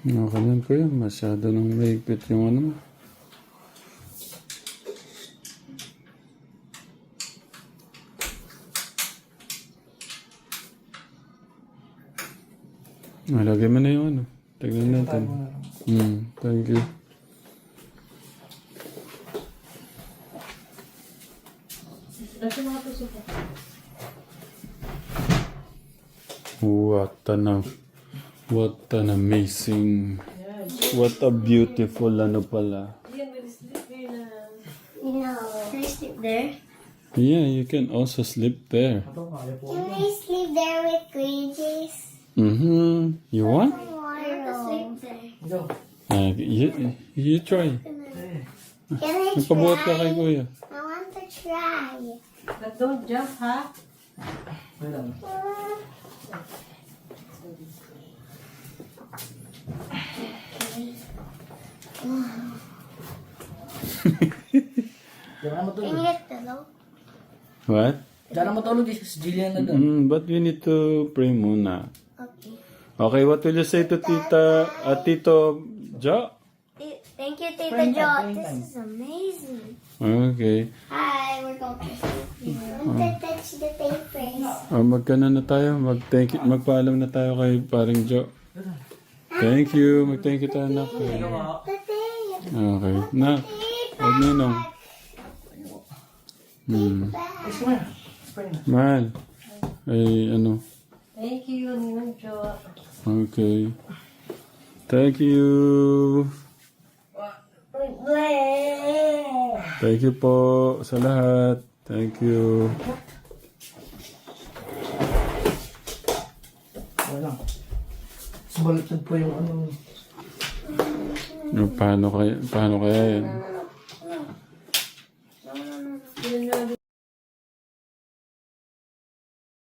Nakanan ko yan. Masyado nang mahigpit yung ano mo. Ah, lagay mo na yung ano. Tignan natin. Hmm, thank you. Mga puso ko. What an, amazing, Yan. what a beautiful ano pala. Yan, may sleep here. No. Can I sleep there? Yeah, you can also sleep there. Can I sleep there with Grages? Mm-hmm. You want? I want to sleep there. Uh, you, you try. Can I Magpabuhat ka kay try? kuya. I want to try. But don't jump, ha? Diyan ka Can matulog. you get pillow? What? Diyan ka matulog eh. Si Jillian na doon. Mm, but we need to pray muna. Okay. Okay, what will you say to Tita, at Tito Jo? Th- Thank you, Tita Jo. This time. is amazing. Okay. Hi, we're going to. I want to touch the papers. Oh, magkano na tayo? Mag-thank you, magpaalam na tayo kay paring Jo. Thank you. Mag-thank you tayo na. Tape. Okay. Na. Huwag ninong. Hmm. Mahal. Ay, ano. Thank you, Ninong Jo. Okay. Thank you. Thank you po sa lahat. Thank you. Wala. Subalutod po yung ano. Non, pas un oreille. Pas un oreille.